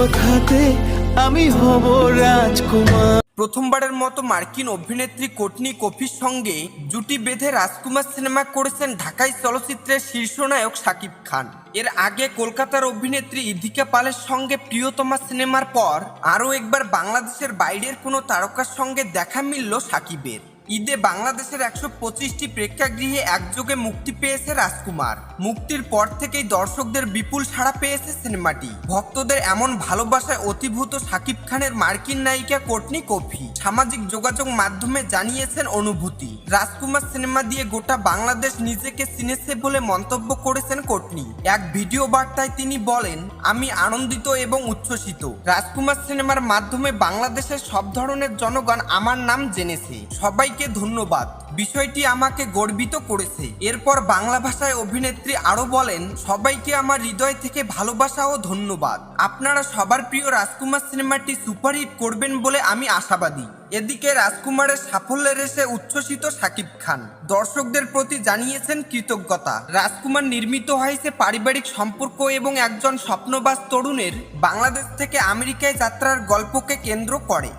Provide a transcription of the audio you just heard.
কথাতে আমি হব রাজকুমার। প্রথমবারের মতো মার্কিন অভিনেত্রী কোটনি কফির সঙ্গে জুটি বেঁধে রাজকুমার সিনেমা করেছেন ঢাকাই চলচ্চিত্রের শীর্ষনায়ক শাকিব খান। এর আগে কলকাতার অভিনেত্রী ইধিকা পালের সঙ্গে প্রিয়তমা সিনেমার পর আরও একবার বাংলাদেশের বাইরের কোনো তারকার সঙ্গে দেখা মিলল শাকিবের ঈদে বাংলাদেশের একশো পঁচিশটি প্রেক্ষাগৃহে একযোগে মুক্তি পেয়েছে রাজকুমার। মুক্তির পর থেকেই দর্শকদের বিপুল সাড়া পেয়েছে সিনেমাটি। ভক্তদের এমন ভালোবাসায় অতিভূত শাকিব খানের মার্কিন নায়িকা কোটনি কফি। সামাজিক যোগাযোগ মাধ্যমে জানিয়েছেন অনুভূতি। রাজকুমার সিনেমা দিয়ে গোটা বাংলাদেশ নিজেকে চিনেছে বলে মন্তব্য করেছেন কোটনি। এক ভিডিও বার্তায় তিনি বলেন, আমি আনন্দিত এবং উচ্ছ্বসিত। রাজকুমার সিনেমার মাধ্যমে বাংলাদেশের সব ধরনের জনগণ আমার নাম জেনেছে। সবাইকে ধন্যবাদ। বিষয়টি আমাকে গর্বিত করেছে। এরপর বাংলা ভাষায় অভিনেত্রী আরও বলেন, সবাইকে আমার হৃদয় থেকে ভালোবাসা ও ধন্যবাদ। আপনারা সবার প্রিয় রাজকুমার সিনেমাটি সুপারহিট করবেন বলে আমি আশাবাদী। এদিকে রাজকুমারের সাফল্যের এসে উচ্ছ্বসিত শাকিব খান। দর্শকদের প্রতি জানিয়েছেন কৃতজ্ঞতা। রাজকুমার নির্মিত হয়েছে পারিবারিক সম্পর্ক এবং একজন স্বপ্নবাস তরুণের বাংলাদেশ থেকে আমেরিকায় যাত্রার গল্পকে কেন্দ্র করে।